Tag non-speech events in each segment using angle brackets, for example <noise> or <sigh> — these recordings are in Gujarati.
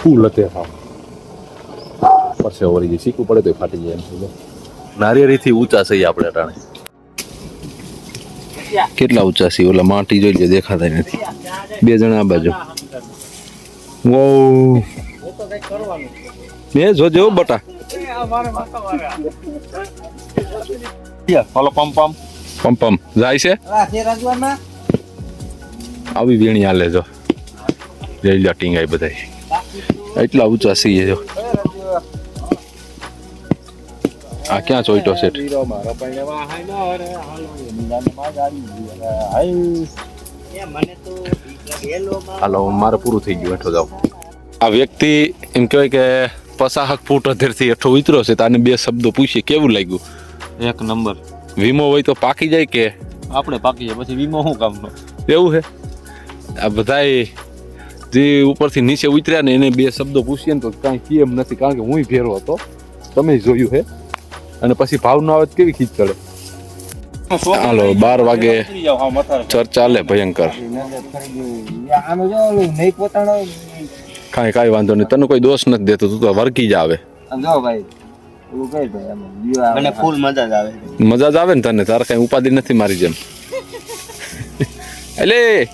ફૂલ હતે પરસે વળી જાય શીખવું પડે તો ફાટી જાય એમ નારિયેળીથી ઊંચા છે આપણે અટાણે. કેટલા ઊંચા છે ઓલા માટી જોઈ લે, દેખાતા નથી. બે જણા આ બાજુ. વો મેં જોજો બટા. હાલો પમ પમ પમ પમ જાય છે? આવી વેણી હાલે જો. જઈ ટીંગાઈ બધાય. એટલા ઊંચા છીએ જો. આ ક્યાં ચોઈટો છે? હાલો મારે પૂરું થઈ ગયું હેઠો જાઓ આ વ્યક્તિ એમ કહેવાય કે પસાહક ફૂટ અધેરથી હેઠો ઉતર્યો છે તો આને બે શબ્દો પૂછીએ કેવું લાગ્યું? એક નંબર. વીમો હોય તો પાકી જાય કે? આપણે પાકી જાય પછી વીમો શું કામનો? એવું છે? આ બધાય જે ઉપરથી નીચે ઉતર્યા ને એને બે શબ્દો પૂછીએ ને તો કાંઈ કહે એમ નથી કારણ કે હું ભેરો હતો. તમે જોયું હે. અને પછી ભાવ ન આવે કેવી ખીચ ચડે? હાલો બાર વાગે ચર્ચા ચાલે ભયંકર. કાંઈ કાંઈ વાંધો નહીં. તને કોઈ દોષ નથી દેતો તું તો વર્કી જ આવે. મજા જ આવે. ને તને? તારે કાંઈ ઉપાધિ નથી મારી જેમ. <laughs> એટલે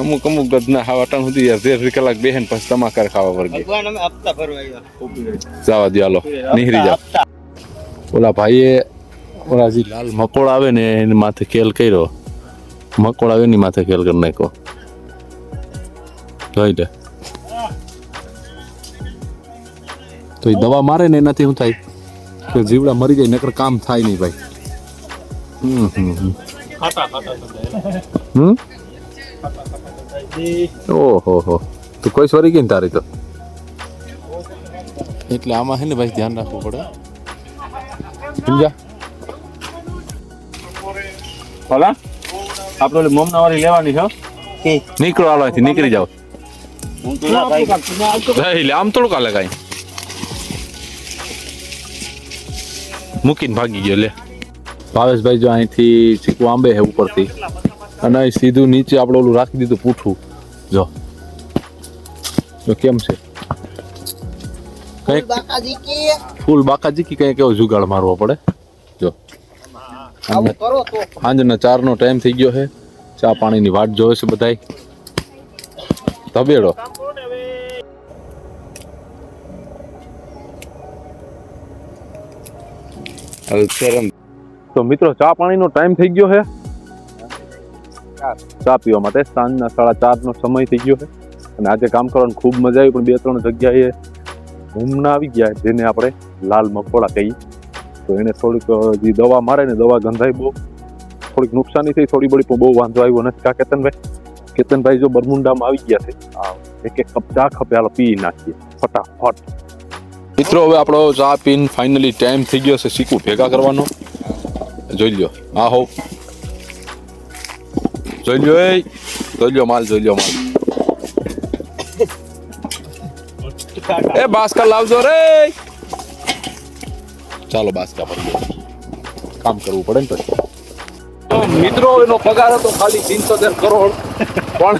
અમુક અમુક ગદના ખાવા ટાણ સુધી અડધી કલાક બેહેન પછી તમાકર ખાવા વર્ગે ભગવાન અમે હપ્તા ભરવા આવ્યા. જવા દો હાલો. નીહરી જાઓ. ઓલા ભાઈએ ઓલા જે લાલ મકોડ આવે ને એની માથે કેલ કર્યો. મકોડ આવે એની માથે કેલ કરી નાખ્યો. જોઈ લે. તો એ દવા મારે ને એનાથી શું થાય? કે જીવડા મરી જાય નકર કામ થાય નહીં ભાઈ. હમ હમ હમ. ઓહો. હો તું કોઈ સ્વરી ગઈ ને તારી તો? એટલે આમાં છે ને ભાઈ ધ્યાન રાખવું પડે. સમજ્યા? ભલા? આપણે ઓલી મમના વાળી લેવાની છે નીકળો આલો અહીંથી નીકળી જાઓ. એટલે આમ થોડુંક હાલે કાંઈ. મૂકીને ભાગી ગયો લે. ભાવેશભાઈ જો અહીંથી ચીકુ આંબે છે ઉપરથી. અને અહીં સીધું નીચે આપણે ઓલું રાખી દીધું પૂઠું. જો. જો કેમ છે? કંઈક ફૂલ બાકાજી કે કંઈક એવો જુગાડ મારવો પડે. જો. તો. સાંજના ચારનો ટાઈમ થઈ ગયો છે. ચા પાણીની વાટ જોવે છે બધાય. તબેડો. તો મિત્રો ચા પાણીનો ટાઈમ થઈ ગયો છે. ચા પીવા માટે સાંજના સાડા ચારનો સમય થઈ ગયો છે. અને આજે કામ કરવાની ખૂબ મજા આવી, પણ બે ત્રણ જગ્યાએ હુમના આવી ગયા જેને આપણે લાલ મકોડા કહીએ. તો એને થોડીક જે દવા મારે ને દવા ગંધાઈ બહુ, થોડીક નુકસાની થઈ, થોડી બળી પણ બહુ વાંધો આવ્યો નથી. કા કેતનભાઈ? કેતનભાઈ જો બરમુંડામાં આવી ગયા છે એક એક કપ ચા ખપે, હાલો પી નાખીએ, ફટાફટ. મિત્રો, હવે આપણો ચા પીને ફાઇનલી ટાઈમ થઈ ગયો છે શીકું ભેગા કરવાનો. જોઈ લ્યો, આ હો. જોઈ લો જોઈ લ્યો માલ જોઈ લ્યો માલ એ બાસ્કા લાવજો રે ચાલો બાસ્કા પર કામ કરવું પડે ને પછી તો મિત્રો, એનો પગાર હતો ખાલી તીનસો તેર કરોડ. પણ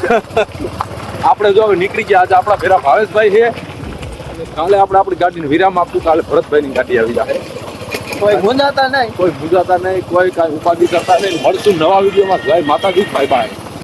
આપણે જો હવે નીકળી ગયા, આજે આપણા ભેરા ભાવેશભાઈ છે. કાલે આપણે આપણી ગાડીને વિરામ આપતું કાલે ભરતભાઈની ગાડી આવી જાય. કોઈ ગુંજાતા નહીં. કોઈ મૂંઝાતા નહીં, કોઈ કાંઈ ઉપાધિ કરતા નહીં. મળશું નવા વિડીયોમાં. જય માતાજી બાય બાય